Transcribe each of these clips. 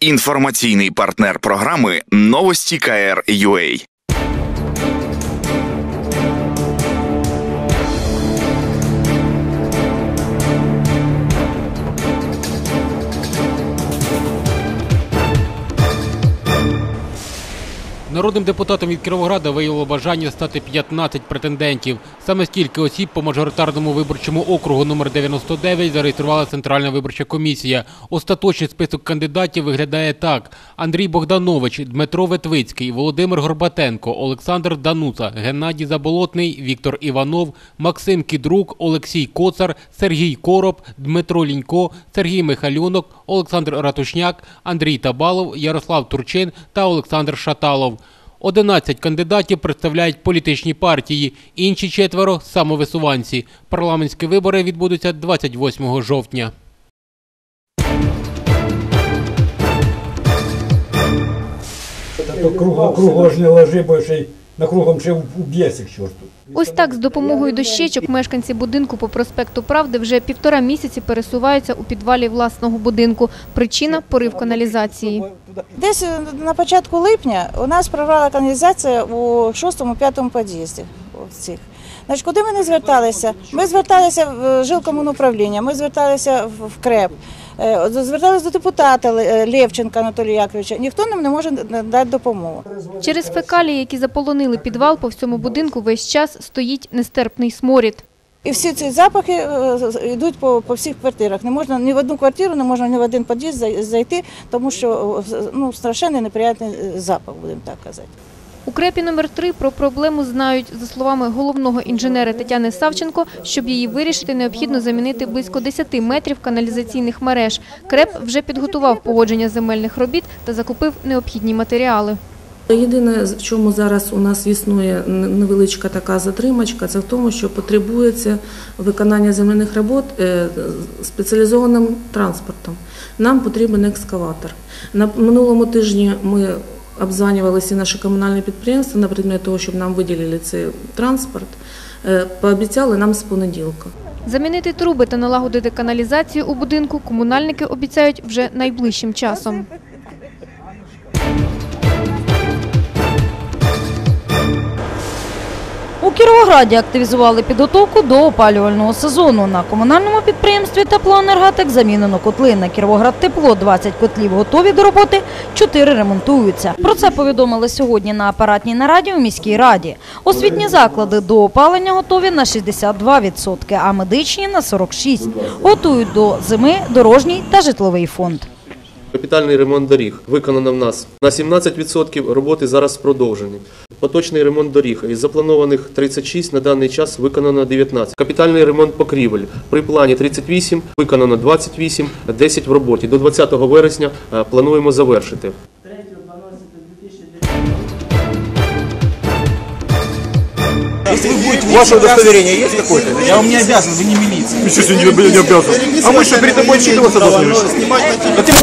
Інформаційний партнер програми Новості КР.UA. Народним депутатом від Кіровограда виявило бажання стати 15 претендентів. Саме стільки осіб по мажоритарному виборчому округу номер 99 зареєструвала Центральна виборча комісія. Остаточний список кандидатів виглядає так: Андрій Богданович, Дмитро Ветвицький, Володимир Горбатенко, Олександр Дануца, Геннадій Заболотний, Віктор Іванов, Максим Кідрук, Олексій Коцар, Сергій Короб, Дмитро Лінько, Сергій Михайлюнок, Олександр Ратушняк, Андрій Табалов, Ярослав Турчин та Олександр Шаталов. 11 кандидатів представляють політичні партії, інші четверо самовисуванці. Парламентські вибори відбудуться 28 жовтня. То кругом, кругом ж не бо ще й на кругом ще їх чорту. Ось так з допомогою дощечок мешканці будинку по проспекту Правди вже півтора місяці пересуваються у підвалі власного будинку. Причина порив каналізації. Десь е, на початку липня у нас прорвала каналізація у шостому п'ятому під'їзді. цих. Значить, куди ми не зверталися? Ми зверталися в жилкомунуправління, ми зверталися в КРЕП, е, зверталися до депутата Левченка Анатолія Яковлевича. Ніхто нам не може дати допомогу. Через фекалії, які заполонили підвал, по всьому будинку весь час стоїть нестерпний сморід. І всі ці запахи е, йдуть по, по всіх квартирах. Не можна ні в одну квартиру, не можна ні в один під'їзд зайти, тому що е, ну, страшенний неприятний е, запах, будемо так казати. У крепі номер 3 про проблему знають. За словами головного інженера Тетяни Савченко, щоб її вирішити, необхідно замінити близько 10 метрів каналізаційних мереж. Креп вже підготував погодження земельних робіт та закупив необхідні матеріали. Єдине, в чому зараз у нас існує невеличка така затримачка, це в тому, що потребується виконання земляних робот е, спеціалізованим транспортом. Нам потрібен екскаватор. На минулому тижні ми обзванювали всі наші комунальні підприємства на предмет того, щоб нам виділили цей транспорт. Е, Пообіцяли нам з понеділка. Замінити труби та налагодити каналізацію у будинку комунальники обіцяють вже найближчим часом. У Кіровограді активізували підготовку до опалювального сезону. На комунальному підприємстві «Теплоенергетик» замінено котли. На Кіровоград тепло 20 котлів готові до роботи, 4 ремонтуються. Про це повідомили сьогодні на апаратній нараді у міській раді. Освітні заклади до опалення готові на 62%, а медичні – на 46%. Готують до зими дорожній та житловий фонд. Капітальний ремонт доріг виконано в нас на 17%, роботи зараз продовжені. Поточний ремонт доріг із запланованих 36 на даний час виконано 19. Капітальний ремонт покрівель при плані 38, виконано 28, 10 в роботі. До 20 вересня е, плануємо завершити. Ваше удостоверение есть какое-то? Я вам не обязан, вы не милиция. Ты что, не, не обязан? А мы что, перед тобой отчитываться должны? Да ты...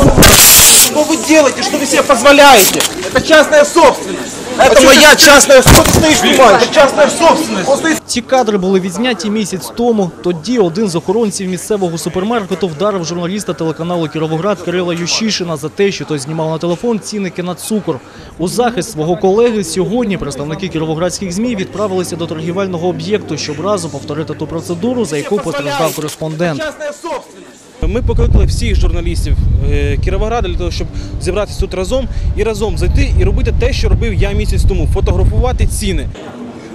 Что вы делаете? Что вы себе позволяете? Это частная собственность. Это моя частная собственность. Это частная собственность. Ці кадри були відзняті місяць тому. Тоді один з охоронців місцевого супермаркету вдарив журналіста телеканалу Кіровоград Кирила Ющишина за те, що той знімав на телефон цінники на цукор. У захист свого колеги сьогодні представники кіровоградських змі відправилися до торгівельного об'єкту, щоб разом повторити ту процедуру, за яку постраждав кореспондент. Ми покликали всіх журналістів е, Кіровограда для того, щоб зібратися тут разом і разом зайти і робити те, що робив я місяць тому фотографувати ціни.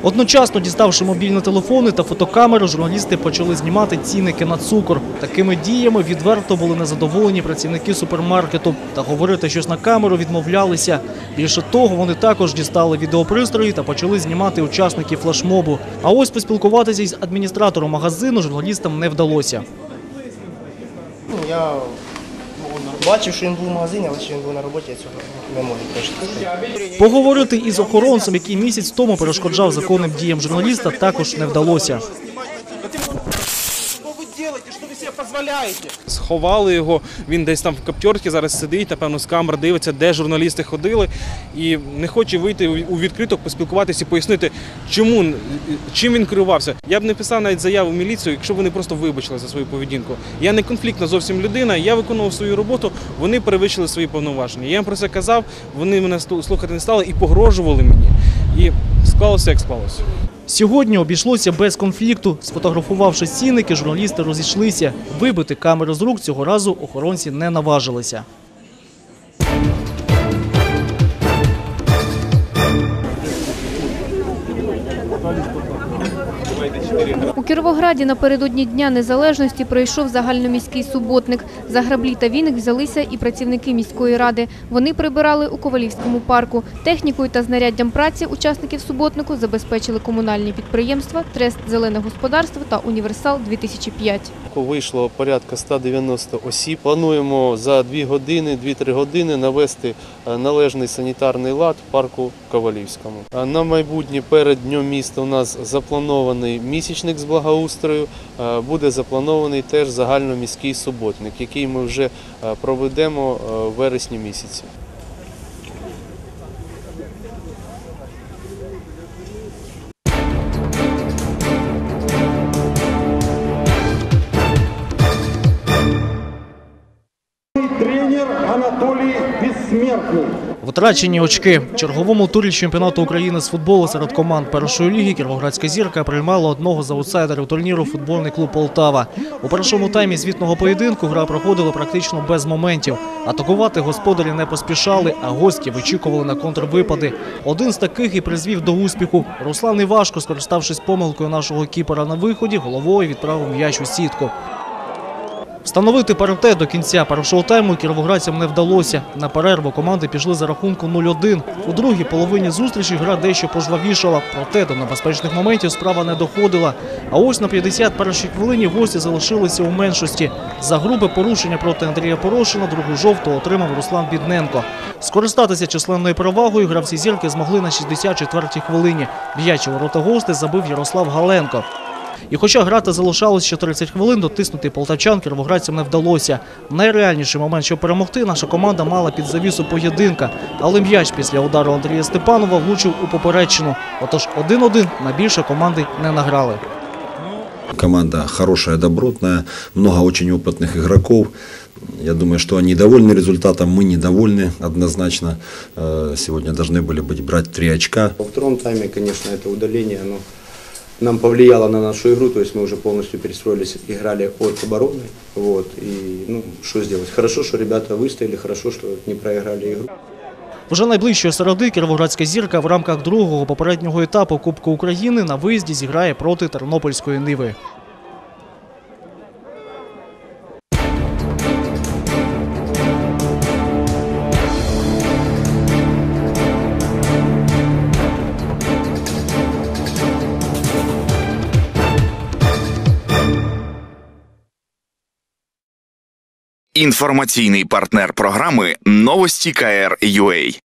Одночасно діставши мобільні телефони та фотокамери, журналісти почали знімати цінники на цукор. Такими діями відверто були незадоволені працівники супермаркету та говорити щось на камеру відмовлялися. Більше того, вони також дістали відеопристрої та почали знімати учасників флешмобу. А ось поспілкуватися із адміністратором магазину журналістам не вдалося. Ну, я бачив, що він був в магазині, але що він був на роботі, я цього не можу точно. Поговорити із охоронцем, який місяць тому перешкоджав законним діям журналіста, також не вдалося. Вы делаете? Что вы себе позволяете? Сховали його, він десь там в каптерці зараз сидить, напевно, з камер дивиться, де журналісти ходили, і не хоче вийти у відкриток, поспілкуватися і пояснити, чому, чим він керувався. Я б не писав навіть заяву в міліцію, якщо вони просто вибачили за свою поведінку. Я не конфліктна зовсім людина, я виконував свою роботу, вони перевищили свої повноваження. Я їм про це казав, вони мене слухати не стали і погрожували мені. І склалося, як склалося. Сьогодні обійшлося без конфлікту. Сфотографувавши цінники, журналісти розійшлися. Вибити камеру з рук цього разу охоронці не наважилися. У Кіровограді напередодні Дня Незалежності пройшов загальноміський суботник. За граблі та віник взялися і працівники міської ради. Вони прибирали у Ковалівському парку. Технікою та знаряддям праці учасників суботнику забезпечили комунальні підприємства, Трест Зелене господарство та Універсал 2005. Вийшло порядка 190 осіб. Плануємо за 2 години, 2-3 години навести е, належний санітарний лад в парку Ковалівському. На майбутнє перед Днем міста у нас запланований місячник з благоустрою, е, буде запланований теж загальноміський суботник, який ми вже е, проведемо е, в вересні місяці. Тренер Анатолий Бессмертный. Втрачені очки. В черговому турі чемпіонату України з футболу серед команд першої ліги Кіровоградська зірка приймала одного з аутсайдерів турніру футбольний клуб Полтава. У першому таймі звітного поєдинку гра проходила практично без моментів. Атакувати господарі не поспішали, а гості вичікували на контрвипади. Один з таких і призвів до успіху. Руслан Івашко, скориставшись помилкою нашого кіпера на виході, головою відправив м'яч у сітку. Встановити паритет до кінця першого тайму кіровоградцям не вдалося. На перерву команди пішли за рахунку 0-1. У другій половині зустрічі гра дещо пожвавішала, проте до небезпечних моментів справа не доходила. А ось на 51-й хвилині гості залишилися у меншості. За грубе порушення проти Андрія Порошина другу жовту отримав Руслан Бідненко. Скористатися численною перевагою гравці зірки змогли на 64-й хвилині. М'яч у ворота гостей забив Ярослав Галенко. І хоча грати залишалось ще 30 хвилин, дотиснути полтавчан кіровоградцям не вдалося. Найреальніший момент, щоб перемогти, наша команда мала під завісу поєдинка. Але м'яч після удару Андрія Степанова влучив у поперечину. Отож 1-1 на більше команди не награли. Команда хорошая, добротная, много очень опытных игроков. Я думаю, что они довольны результатом, мы недовольны однозначно. Э, Сегодня должны были быть брать три очка. Во втором тайме, конечно, это удаление, оно нам повлияло на нашу игру, то есть мы уже полностью перестроились, играли от обороны, вот, и, ну, что сделать? Хорошо, что ребята выстояли, хорошо, что не проиграли игру. Вже найближчої середи кіровоградська зірка в рамках другого попереднього етапу Кубку України на виїзді зіграє проти Тернопільської Ниви. Інформаційний партнер програми Новості КР UA.